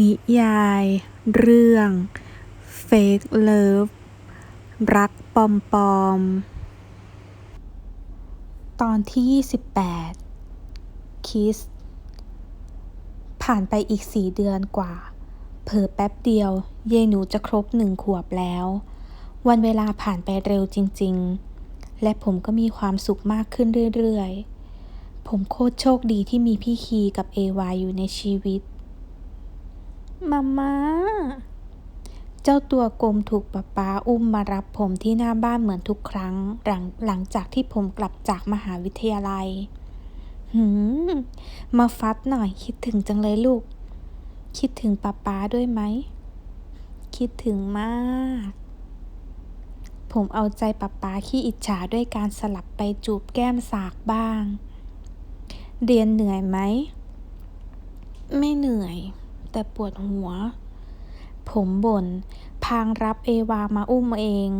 นิยาย เรื่อง Fake Love รักปลอม ตอนที่ 28 คิส ผ่านไปอีกสี่เดือนกว่า เผลอแป๊บเดียว เยหนูจะครบหนึ่งขวบแล้ว วันเวลาผ่านไปเร็วจริง ๆ และผมก็มีความสุขมากขึ้นเรื่อย ๆ ผมโคตรโชคดีที่มีพี่คีกับเอวาอยู่ในชีวิต มามาเจ้าตัวกลมถูกป๊าป๊าอุ้มมารับผมที่หน้าบ้านเหมือนทุกครั้ง หลังหลังจากที่ผมกลับจากมหาวิทยาลัย หืม มาฟัดหน่อยคิดถึงจังเลยลูก คิดถึงป๊าป๊าด้วยไหม คิดถึงมาก ผมเอาใจป๊าป๊าขี้อิจฉาด้วยการสลับไปจูบแก้มสากบ้าง เรียนเหนื่อยไหม ไม่เหนื่อย แต่ปวดหัว ผมบ่น พางรับเอวามาอุ้มเอง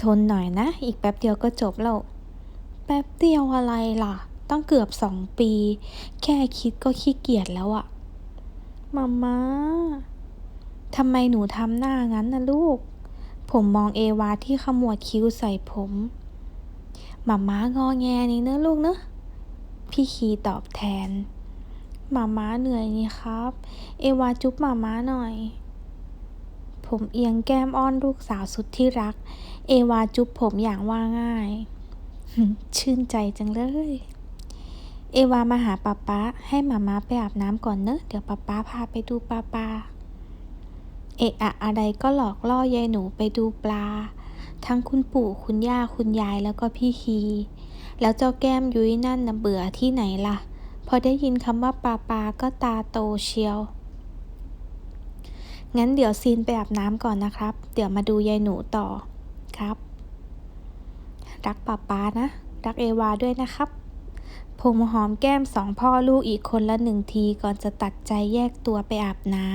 ทนหน่อยนะ อีกแป๊บเดียวก็จบแล้ว แป๊บเดียวอะไรล่ะต้องเกือบสองปี แค่คิดก็ขี้เกียจแล้วอะมาม่าทำไมหนูทำหน้างั้นนะลูก ผมมองเอวาที่ขมวดคิ้วใส่ผมมาม่างอแงนี่เนอะลูกเนอะพี่คีตอบแทน หมาม้าเหนื่อยนี่ครับ เอวาจุ๊บหมาม้าหน่อย ผมเอียงแก้มอ้อนลูกสาวสุดที่รัก เอวาจุ๊บผมอย่างว่าง่าย ชื่นใจจังเลย เอวามาหาป๊าป๊าให้หมาม้าไปอาบน้ำก่อนเนอะ เดี๋ยวป๊าป๊าพาไปดูปลาปลาเอะอะอะไรก็หลอกล่อยายหนูไปดูปลา ทั้งคุณปู่คุณย่าคุณยายแล้วก็พี่คีแล้วเจ้าแก้มยุ้ยนั่นนะเบื่อที่ไหนล่ะ พอได้ยินคำว่าปลาปลาก็ตาโตเชียว งั้นเดี๋ยวซีนไปอาบน้ำก่อนนะครับ เดี๋ยวมาดูยายหนูต่อครับ รักปาป้านะ รักเอวาด้วยนะครับ ผมหอมแก้มสองพ่อลูกอีกคนละหนึ่งทีก่อนจะตัดใจแยกตัวไปอาบน้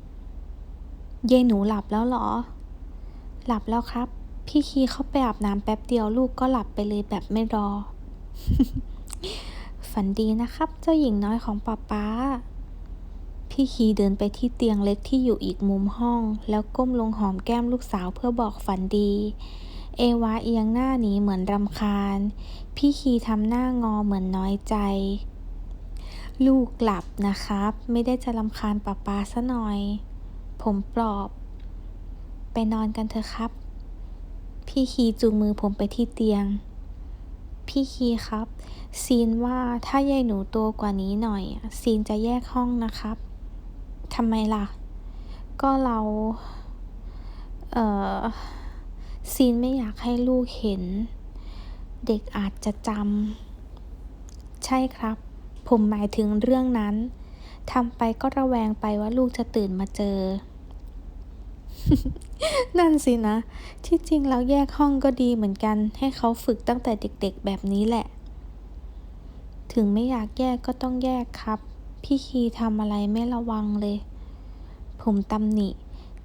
ำยายหนูหลับแล้วเหรอ หลับแล้วครับ พี่คีเข้าไปอาบน้ำแป๊บเดียวลูกก็หลับไปเลยแบบไม่รอ ฝันดีนะครับ เจ้าหญิงน้อยของป้าป้าพี่คีเดินไปที่เตียงเล็กที่อยู่อีกมุมห้อง แล้วก้มลงหอมแก้มลูกสาวเพื่อบอกฝันดี เอวาเอียงหน้าหนีเหมือนรำคาญ พี่คีทำหน้างอเหมือนน้อยใจ ลูกหลับนะครับ ไม่ได้จะรำคาญป้าป้าซะหน่อย ผมปลอบ ไปนอนกันเถอะครับ พี่คีจูงมือผมไปที่เตียง พี่คีครับ ซีนว่าถ้ายายหนูโตกว่านี้หน่อย ซีนจะแยกห้องนะครับทำไมล่ะ ก็เรา เอ่อ ซีนไม่อยากให้ลูกเห็น เด็กอาจจะจำ ใช่ครับ ผมหมายถึงเรื่องนั้นทำไปก็ระแวงไปว่าลูกจะตื่นมาเจอ นั่นสินะ ที่จริงแล้วแยกห้องก็ดีเหมือนกัน ให้เขาฝึกตั้งแต่เด็กๆแบบนี้แหละ ถึงไม่อยากแยกก็ต้องแยกครับ พี่คีทำอะไรไม่ระวังเลย ผมตำหนิ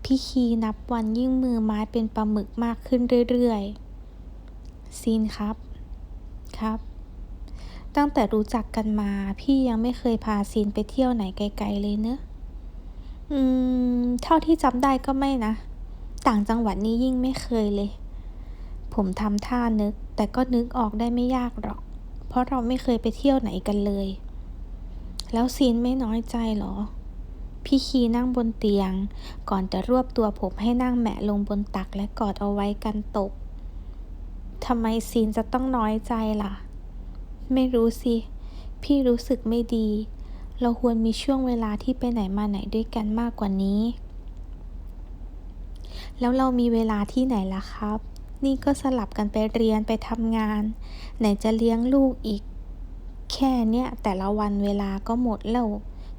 พี่คีนับวันยิ่งมือไม้เป็นปลาหมึกมากขึ้นเรื่อยๆ ซีนครับ ครับ ตั้งแต่รู้จักกันมา พี่ยังไม่เคยพาซีนไปเที่ยวไหนไกลๆเลยเนอะ อืม เท่าที่จำได้ก็ไม่นะ ต่างจังหวัดนี้ยิ่งไม่เคยเลย ผมทำท่านึก แต่ก็นึกออกได้ไม่ยากหรอก เพราะเราไม่เคยไปเที่ยวไหนกันเลย แล้วซีนไม่น้อยใจเหรอ พี่คีนั่งบนเตียง ก่อนจะรวบตัวผมให้นั่งแหมะลงบนตักและกอดเอาไว้กันตกทำไมซีนจะต้องน้อยใจล่ะ ไม่รู้สิ พี่รู้สึกไม่ดี เราควรมีช่วงเวลาที่ไปไหนมาไหนด้วยกันมากกว่านี้ แล้วเรามีเวลาที่ไหนล่ะครับ นี่ก็สลับกันไปเรียนไปทำงาน ไหนจะเลี้ยงลูกอีก แค่เนี้ยแต่ละวันเวลาก็หมดแล้ว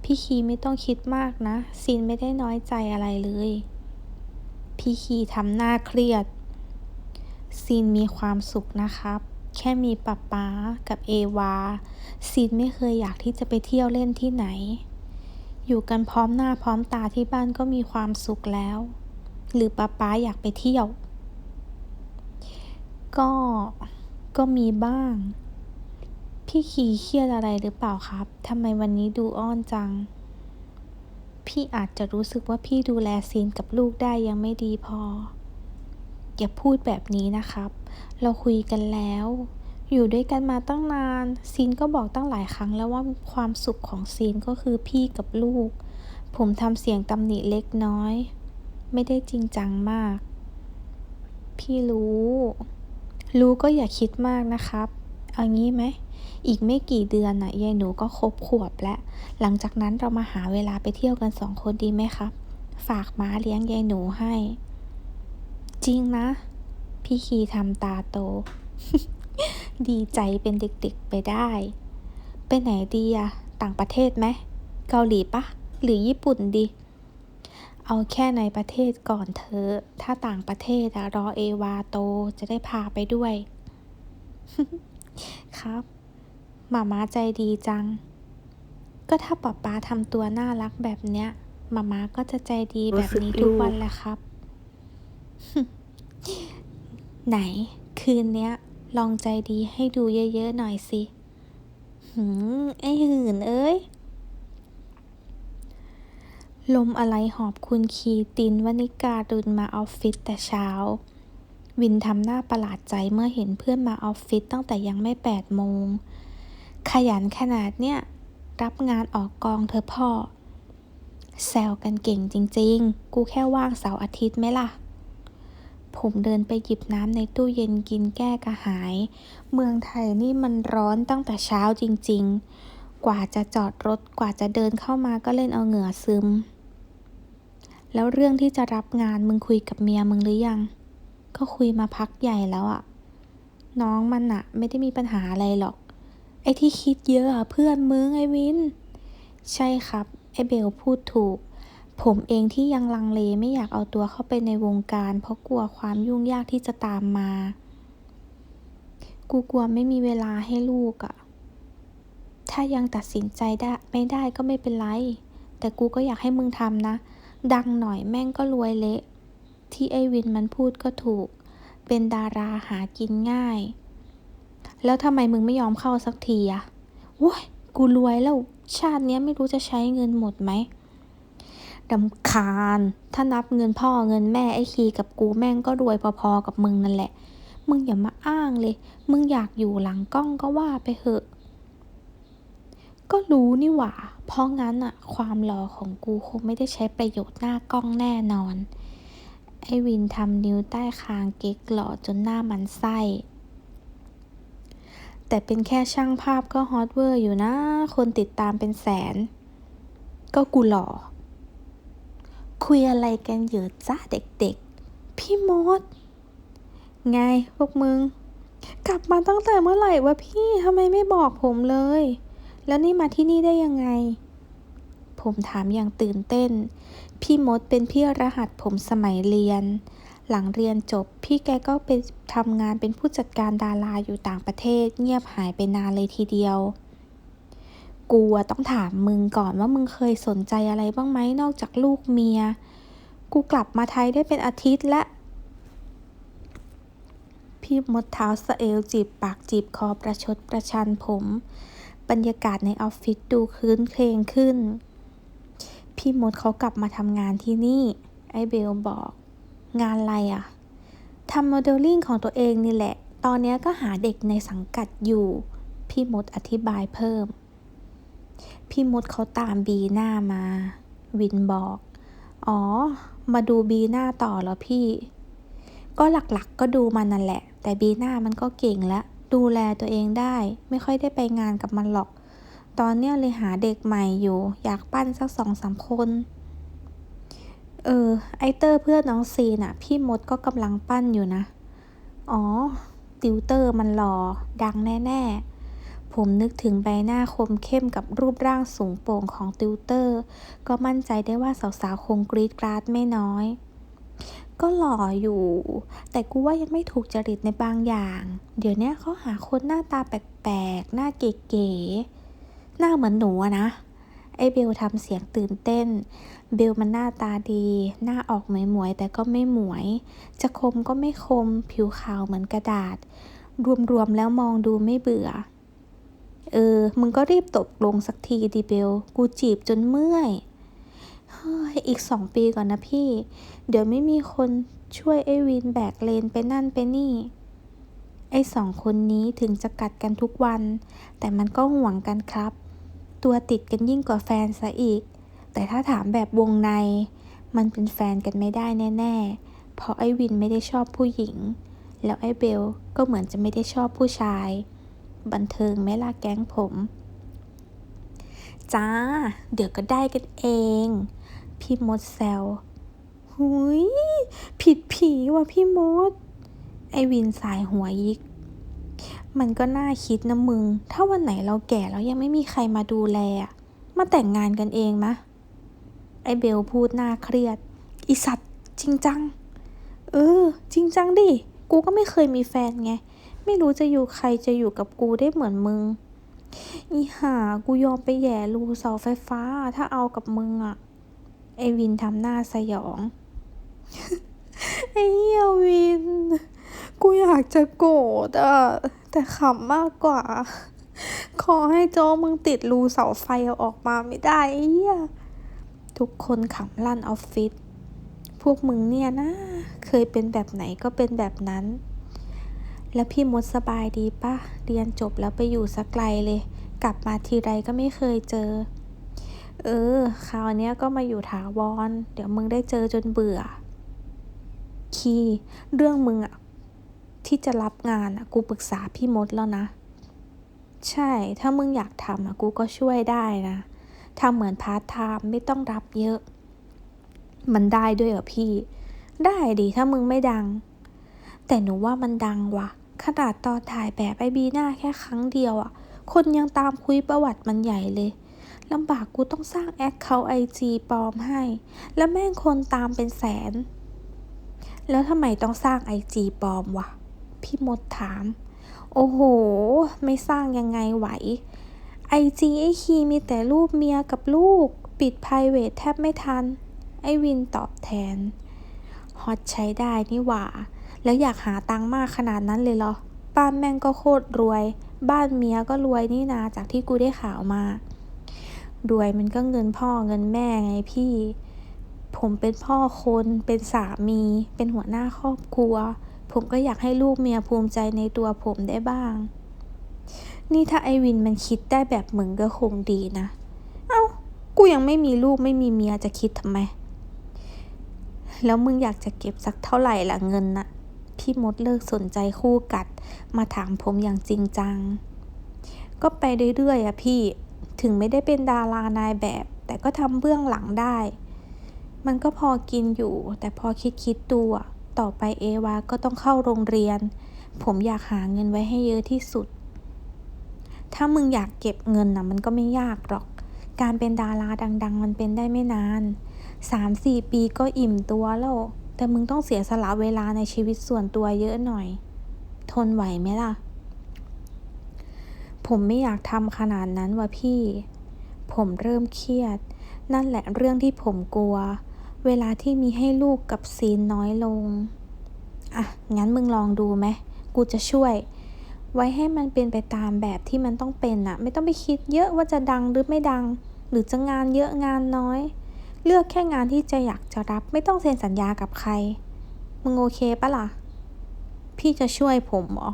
พี่คีไม่ต้องคิดมากนะซีนไม่ได้น้อยใจอะไรเลย พี่คีทำหน้าเครียดซีนมีความสุขนะครับ แค่มีป๊าป๊ากับเอวา ซีนไม่เคยอยากที่จะไปเที่ยวเล่นที่ไหน อยู่กันพร้อมหน้าพร้อมตาที่บ้านก็มีความสุขแล้ว หรือป๊าป๊าอยากไปเที่ยว ก็ ก็มีบ้างพพี่คีเครียดอะไรหรือเปล่าครับทำไมวันนี้ดูอ้อนจัง พี่อาจจะรู้สึกว่าพี่ดูแลซีนกับลูกได้ยังไม่ดีพอ อย่าพูดแบบนี้นะครับ เราคุยกันแล้ว อยู่ด้วยกันมาตั้งนาน ซีนก็บอกตั้งหลายครั้งแล้วว่าความสุขของซีนก็คือพี่กับลูก ผมทำเสียงตำหนิเล็กน้อย ไม่ได้จริงจังมาก พี่รู้ รู้ก็อย่าคิดมากนะครับ เอางี้ไหม อีกไม่กี่เดือนน่ะยายหนูก็ครบขวบแล้ว หลังจากนั้นเรามาหาเวลาไปเที่ยวกันสองคนดีไหมครับ ฝากม้าเลี้ยงยายหนูให้ จริงนะ พี่คีทำตาโต ดีใจเป็นเด็กๆไปได้ ไปไหนดีอะต่างประเทศไหม เกาหลีปะ หรือญี่ปุ่นดี เอาแค่ในประเทศก่อนเธอ ถ้าต่างประเทศอะรอเอวาโตจะได้พาไปด้วย ครับหมาม้าใจดีจัง ก็ถ้าป๊าป๊าทำตัวน่ารักแบบเนี้ยหมาม้าก็จะใจดีแบบนี้ทุกวันแหละครับ ไหนคืนเนี้ย ลองใจดีให้ดูเยอะ ๆ หน่อยสิหืมไอหื่นเอ้ย ลมอะไรหอบคุณคีตินวนิการุนมาออฟฟิศแต่เช้า วินทำหน้าประหลาดใจเมื่อเห็นเพื่อนมาออฟฟิศตั้งแต่ยังไม่แปดโมง ขยันขนาดเนี้ย รับงานออกกองเธอพ่อ แซวกันเก่งจริง ๆ กูแค่ว่างเสาร์อาทิตย์ไหมล่ะ ผมเดินไปหยิบน้ำในตู้เย็นกินแก้กระหาย เมืองไทยนี่มันร้อนตั้งแต่เช้าจริง ๆ กว่าจะจอดรถกว่าจะเดินเข้ามาก็เล่นเอาเหงื่อซึม แล้วเรื่องที่จะรับงานมึงคุยกับเมียมึงหรือยัง ก็คุยมาพักใหญ่แล้วอะน้องมันอะไม่ได้มีปัญหาอะไรหรอก ไอ้ที่คิดเยอะอะเพื่อนมึงไอ้วิน ใช่ครับ ไอ้เบลพูดถูก ผมเองที่ยังลังเลไม่อยากเอาตัวเข้าไปในวงการ เพราะกลัวความยุ่งยากที่จะตามมา กูกลัวไม่มีเวลาให้ลูกอะถ้ายังตัดสินใจได้ไม่ได้ก็ไม่เป็นไร แต่กูก็อยากให้มึงทำนะ ดังหน่อยแม่งก็รวยเละ ที่ไอ้วินมันพูดก็ถูก เป็นดาราหากินง่าย แล้วทำไมมึงไม่ยอมเข้าสักทีอะโว้ย กูรวยแล้ว ชาติเนี้ยไม่รู้จะใช้เงินหมดไหม ดำคาญ ถ้านับเงินพ่อเงินแม่ไอ้คีกับกูแม่งก็รวยพอๆกับมึงนั่นแหละ มึงอย่ามาอ้างเลย มึงอยากอยู่หลังกล้องก็ว่าไปเหอะ ก็รู้นี่หว่า เพราะงั้นอะความหล่อของกูคงไม่ได้ใช้ประโยชน์หน้ากล้องแน่นอน ไอ้วินทำนิ้วใต้คางเก๊กหล่อจนหน้ามันไส้แต่เป็นแค่ช่างภาพก็ฮอตเวอร์อยู่นะ คนติดตามเป็นแสน ก็กูหล่อ คุยอะไรกันเยอะจ้าเด็กๆ พี่มด ไงพวกมึง กลับมาตั้งแต่เมื่อไหร่วะพี่ทำไมไม่บอกผมเลย แล้วนี่มาที่นี่ได้ยังไง ผมถามอย่างตื่นเต้น พี่มดเป็นพี่รหัสผมสมัยเรียน หลังเรียนจบพี่แกก็ไปทำงานเป็นผู้จัดการดาราอยู่ต่างประเทศ เงียบหายไปนานเลยทีเดียว กูอะต้องถามมึงก่อนว่ามึงเคยสนใจอะไรบ้างไหมนอกจากลูกเมีย กูกลับมาไทยได้เป็นอาทิตย์และพี่มดเท้าสเอวจีบปากจีบคอประชดประชันผม บรรยากาศในออฟฟิศดูคืนเครงขึ้น พี่มดเขากลับมาทำงานที่นี่ ไอ้เบลบอก งานอะไรอะทำโมเดลลิ่งของตัวเองนี่แหละ ตอนนี้ก็หาเด็กในสังกัดอยู่ พี่มดอธิบายเพิ่ม พี่มดเขาตามบีหน้ามา วินบอก อ๋อ มาดูบีหน้าต่อแล้วพี่ ก็หลักๆก็ดูมันนั่นแหละ แต่บีหน้ามันก็เก่งแล้วดูแลตัวเองได้ ไม่ค่อยได้ไปงานกับมันหรอก ตอนเนี้ยเลยหาเด็กใหม่อยู่ อยากปั้นสักสองสามคน เออ ไอเตอร์เพื่อนน้องซีน่ะ พี่มดก็กำลังปั้นอยู่นะ อ๋อ ติวเตอร์มันหล่อดังแน่ ๆ ผมนึกถึงใบหน้าคมเข้มกับรูปร่างสูงโปร่งของติวเตอร์ ก็มั่นใจได้ว่าสาวๆ คงกรีดกราดไม่น้อย ก็หล่ออยู่ แต่กูว่ายังไม่ถูกจริตในบางอย่าง เดี๋ยวนี้เขาหาคนหน้าตาแปลกๆ หน้าเก๋ๆ หน้าเหมือนหนูนะ ไอเบลทำเสียงตื่นเต้น เบลมันหน้าตาดี หน้าออกหมวยๆ แต่ก็ไม่หมวย จะคมก็ไม่คม ผิวขาวเหมือนกระดาษ รวมๆ แล้วมองดูไม่เบื่อ เออ มึงก็รีบตกลงสักทีดิเบล กูจีบจนเมื่อยเฮ้ยอีกสองปีก่อนนะพี่ เดี๋ยวไม่มีคนช่วยไอ้วินแบกเลนไปนั่นไปนี่ ไอ้สองคนนี้ถึงจะกัดกันทุกวัน แต่มันก็ห่วงกันครับ ตัวติดกันยิ่งกว่าแฟนซะอีก แต่ถ้าถามแบบวงใน มันเป็นแฟนกันไม่ได้แน่ ๆ เพราะไอ้วินไม่ได้ชอบผู้หญิง แล้วไอ้เบลก็เหมือนจะไม่ได้ชอบผู้ชาย บันเทิงไหม่ล่ะแก๊งผม จ้า เดี๋ยวก็ได้กันเอง พี่มดแซวหุยผิดผีว่ะพี่มด ไอวินสายหัวยิก มันก็น่าคิดนะมึง ถ้าวันไหนเราแก่แล้วยังไม่มีใครมาดูแล มาแต่งงานกันเองมะ ไอเบลพูดหน้าเครียด อีสัตว์จริงจัง เออ จริงจังดิ กูก็ไม่เคยมีแฟนไง ไม่รู้จะอยู่ใครจะอยู่กับกูได้เหมือนมึง อีห่ากูยอมไปแย่รูเสาไฟฟ้า ถ้าเอากับมึงอะไอวินทำหน้าสยอง ไอ้เหี้ยวิน กูอยากจะโกรธอะแต่ขำมากกว่า ขอให้โจมึงติดรูเสาไฟเอาออกมาไม่ได้ไอเฮียทุกคนขำลั่นออฟฟิศพวกมึงเนี่ยนะ เคยเป็นแบบไหนก็เป็นแบบนั้น แล้วพี่มดสบายดีปะเรียนจบแล้วไปอยู่สักไกลเลย กลับมาทีไรก็ไม่เคยเจอ เออ คราวเนี้ยก็มาอยู่ถาวร เดี๋ยวมึงได้เจอจนเบื่อ คีเรื่องมึงอะที่จะรับงานอะกูปรึกษาพี่มดแล้วนะ ใช่ ถ้ามึงอยากทำอะกูก็ช่วยได้นะทำเหมือนพาร์ทไทม์ไม่ต้องรับเยอะ มันได้ด้วยเหรอพี่ ได้ดิถ้ามึงไม่ดัง แต่หนูว่ามันดังว่ะ ขนาดตอนถ่ายแบบไอบีหน้าแค่ครั้งเดียวอะคนยังตามคุยประวัติมันใหญ่เลยลำบากกูต้องสร้างแอคเคาท์ไอจีปลอมให้ แล้วแม่งคนตามเป็นแสน แล้วทำไมต้องสร้างไอจีปลอมวะ พี่มดถาม โอ้โห ไม่สร้างยังไงไหวไอจีไอคีมีแต่รูปเมียกับลูก ปิด p r i v a t แทบไม่ทัน ไอวินตอบแทน ฮอตใช้ได้นี่หว่า แล้วอยากหาตังค์มากขนาดนั้นเลยเหรอบ้านแม่งก็โคตรรวย บ้านเมียก็รวยนี่นาจากที่กูได้ข่าวมา รวยมันก็เงินพ่อเงินแม่ไงพี่ ผมเป็นพ่อคน เป็นสามี เป็นหัวหน้าครอบครัว ผมก็อยากให้ลูกเมียภูมิใจในตัวผมได้บ้าง นี่ถ้าไอวินมันคิดได้แบบมึงก็คงดีนะ เอ้า กูยังไม่มีลูกไม่มีเมียจะคิดทำไม แล้วมึงอยากจะเก็บสักเท่าไหร่ล่ะเงินน่ะ พี่มดเลิกสนใจคู่กัด มาถามผมอย่างจริงจัง ก็ไปเรื่อยๆอะพี่ ถึงไม่ได้เป็นดารานายแบบ แต่ก็ทำเบื้องหลังได้ มันก็พอกินอยู่ แต่พอคิดคิดๆดูต่อไปเอวาก็ต้องเข้าโรงเรียน ผมอยากหาเงินไว้ให้เยอะที่สุด ถ้ามึงอยากเก็บเงินนะมันก็ไม่ยากหรอก การเป็นดาราดัง ๆ มันเป็นได้ไม่นานสามสี่ปีก็อิ่มตัวแล้ว แต่มึงต้องเสียสละเวลาในชีวิตส่วนตัวเยอะหน่อย ทนไหวไหมล่ะ ผมไม่อยากทำขนาดนั้นว่ะพี่ ผมเริ่มเครียด นั่นแหละเรื่องที่ผมกลัว เวลาที่มีให้ลูกกับซีนน้อยลง อะ งั้นมึงลองดูไหม กูจะช่วย ไว้ให้มันเป็นไปตามแบบที่มันต้องเป็นอะไม่ต้องไปคิดเยอะว่าจะดังหรือไม่ดัง หรือจะงานเยอะงานน้อย เลือกแค่งานที่จะอยากจะรับไม่ต้องเซ็นสัญญากับใคร มึงโอเคปะล่ะ พี่จะช่วยผมหรอ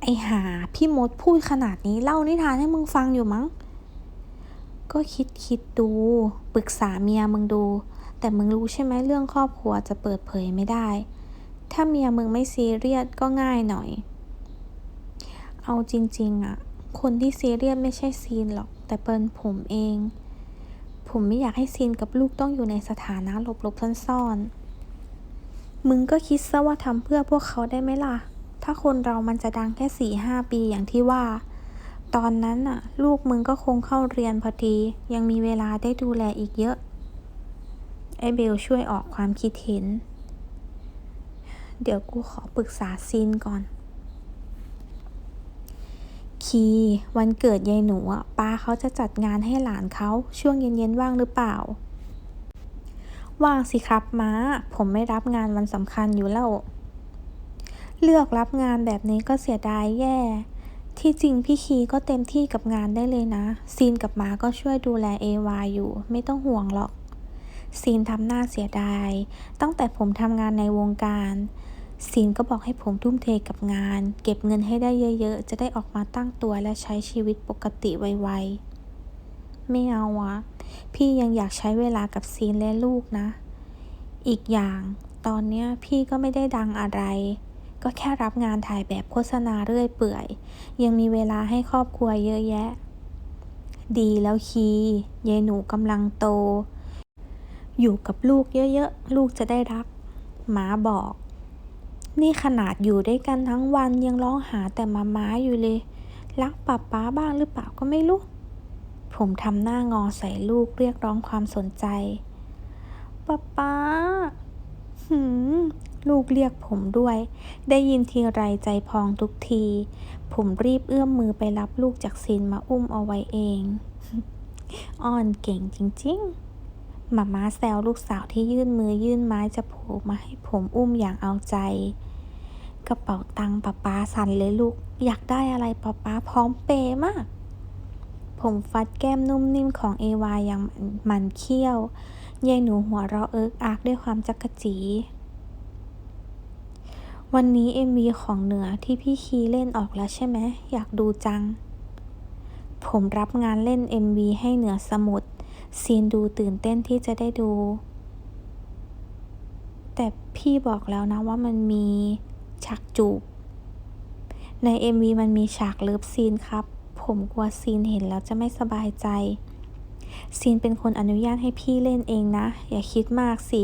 ไอหาพี่มดพูดขนาดนี้เล่านิทานให้มึงฟังอยู่มั้ง ก็คิดคิดดูปรึกษาเมียมึงดู แต่มึงรู้ใช่ไหมเรื่องครอบครัวจะเปิดเผยไม่ได้ ถ้าเมียมึงไม่ซีเรียสก็ง่ายหน่อย เอาจริง ๆอะคนที่ซีเรียสไม่ใช่ซีนหรอกแต่เป็นผมเอง ผมไม่อยากให้ซีนกับลูกต้องอยู่ในสถานะหลบๆซ่อนๆ มึงก็คิดซะว่าทำเพื่อพวกเขาได้ไหมล่ะ ถ้าคนเรามันจะดังแค่สี่ห้าปีอย่างที่ว่า ตอนนั้นน่ะ ลูกมึงก็คงเข้าเรียนพอดี ยังมีเวลาได้ดูแลอีกเยอะ ไอเบลช่วยออกความคิดเห็น เดี๋ยวกูขอปรึกษาซีนก่อน คีวันเกิดยายหนูอะป้าเขาจะจัดงานให้หลานเขาช่วงเย็นๆว่างหรือเปล่า ว่างสิครับม้า ผมไม่รับงานวันสำคัญอยู่แล้ว เลือกรับงานแบบนี้ก็เสียดายแย่ ที่จริงพี่คีก็เต็มที่กับงานได้เลยนะ ซีนกับหมาก็ช่วยดูแลเอวาอยู่ ไม่ต้องห่วงหรอก ซีนทำหน้าเสียดาย ตั้งแต่ผมทำงานในวงการ ซีนก็บอกให้ผมทุ่มเทกับงาน เก็บเงินให้ได้เยอะ ๆ จะได้ออกมาตั้งตัวและใช้ชีวิตปกติไวๆ ไม่เอาวะพี่ยังอยากใช้เวลากับซีนและลูกนะ อีกอย่าง ตอนเนี้ยพี่ก็ไม่ได้ดังอะไร ก็แค่รับงานถ่ายแบบโฆษณาเรื่อยเปื่อย ยังมีเวลาให้ครอบครัวเยอะแยะ ดีแล้วคียายหนูกำลังโต อยู่กับลูกเยอะๆ ลูกจะได้รักหมาบอก นี่ขนาดอยู่ด้วยกันทั้งวันยังร้องหาแต่มาม้าอยู่เลย รักป้าป้าบ้างหรือเปล่าก็ไม่รู้ ผมทำหน้างอใส่ลูกเรียกร้องความสนใจป้าป้าหืมลูกเรียกผมด้วย ได้ยินทีไรใจพองทุกที ผมรีบเอื้อมมือไปรับลูกจากซีนมาอุ้มเอาไว้เองอ้อนเก่งจริง ๆ มาม่าแซวลูกสาวที่ยื่นมือยื่นไม้จะโผล่มาให้ผมอุ้มอย่างเอาใจ กระเป๋าตังค์ป้าป้าสั่นเลยลูก อยากได้อะไรป้าป้าพร้อมเปย์มาก ผมฟัดแก้มนุ่มนิ่มของเอวาอย่างมันเขี้ยวยายหนูหัวเราะเอิกอักด้วยความจักกจีวันนี้ MV ของเหนือที่พี่คีเล่นออกแล้วใช่ไหม อยากดูจัง ผมรับงานเล่น MV ให้เหนือสมุทร ซีนดูตื่นเต้นที่จะได้ดู แต่พี่บอกแล้วนะว่ามันมีฉากจูบ ใน MV มันมีฉากเลิฟซีนครับ ผมกลัวซีนเห็นแล้วจะไม่สบายใจ ซีนเป็นคนอนุญาตให้พี่เล่นเองนะ อย่าคิดมากสิ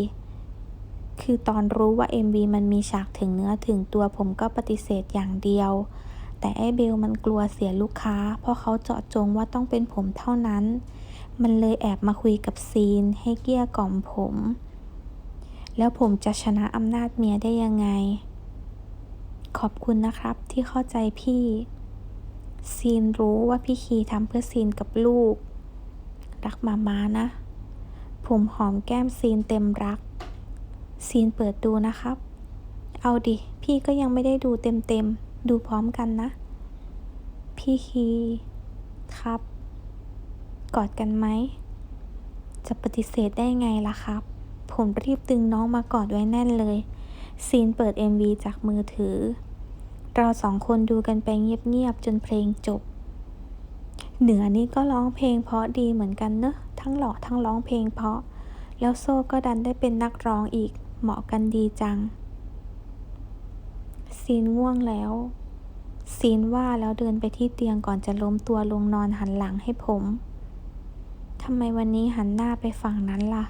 คือตอนรู้ว่า MV มันมีฉากถึงเนื้อถึงตัวผมก็ปฏิเสธอย่างเดียว แต่ไอ้เบลมันกลัวเสียลูกค้า เพราะเขาเจาะจงว่าต้องเป็นผมเท่านั้น มันเลยแอบมาคุยกับซีนให้เกลี้ยกล่อมผม แล้วผมจะชนะอำนาจเมียได้ยังไง ขอบคุณนะครับที่เข้าใจพี่ ซีนรู้ว่าพี่คีทำเพื่อซีนกับลูก รักมามานะ ผมหอมแก้มซีนเต็มรัก ซีนเปิดดูนะครับ เอาดิ พี่ก็ยังไม่ได้ดูเต็มๆ ดูพร้อมกันนะ พี่คีครับ กอดกันไหม จะปฏิเสธได้ไงล่ะครับ ผมรีบดึงน้องมากอดไว้แน่นเลย ซีนเปิด MV จากมือถือ เราสองคนดูกันไปเงียบๆจนเพลงจบ เหนือนี่ก็ร้องเพลงเพราะดีเหมือนกันเนอะ ทั้งหล่อทั้งร้องเพลงเพราะ แล้วโซ่ก็ดันได้เป็นนักร้องอีก เหมาะกันดีจัง ซีนง่วงแล้วซีนว่าแล้วเดินไปที่เตียงก่อนจะล้มตัวลงนอนหันหลังให้ผม ทำไมวันนี้หันหน้าไปฝั่งนั้นล่ะ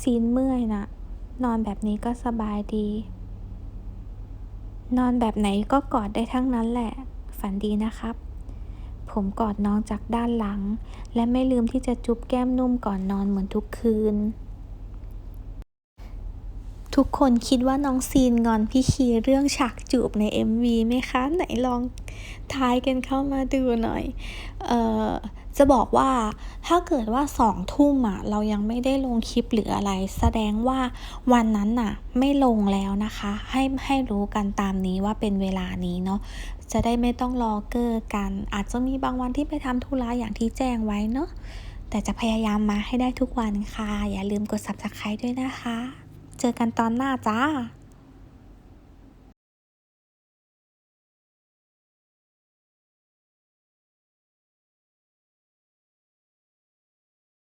ซีนเมื่อยนะนอนแบบนี้ก็สบายดี นอนแบบไหนก็กอดได้ทั้งนั้นแหละ ฝันดีนะครับ ผมกอดน้องจากด้านหลัง และไม่ลืมที่จะจุ๊บแก้มนุ่มก่อนนอนเหมือนทุกคืน ทุกคนคิดว่าน้องซีนงอนพี่คีเรื่องฉากจูบใน MV ไหมคะ ไหนลองทายกันเข้ามาดูหน่อย เอ่อจะบอกว่าถ้าเกิดว่าสองทุ่มอะเรายังไม่ได้ลงคลิปหรืออะไร แสดงว่าวันนั้นน่ะไม่ลงแล้วนะคะ ให้ให้รู้กันตามนี้ว่าเป็นเวลานี้เนาะจะได้ไม่ต้องรอเกอร์กัน อาจจะมีบางวันที่ไปทำธุระอย่างที่แจ้งไว้เนาะแต่จะพยายามมาให้ได้ทุกวันค่ะ อย่าลืมกด subscribe ด้วยนะคะ เจอกันตอนหน้าจ้า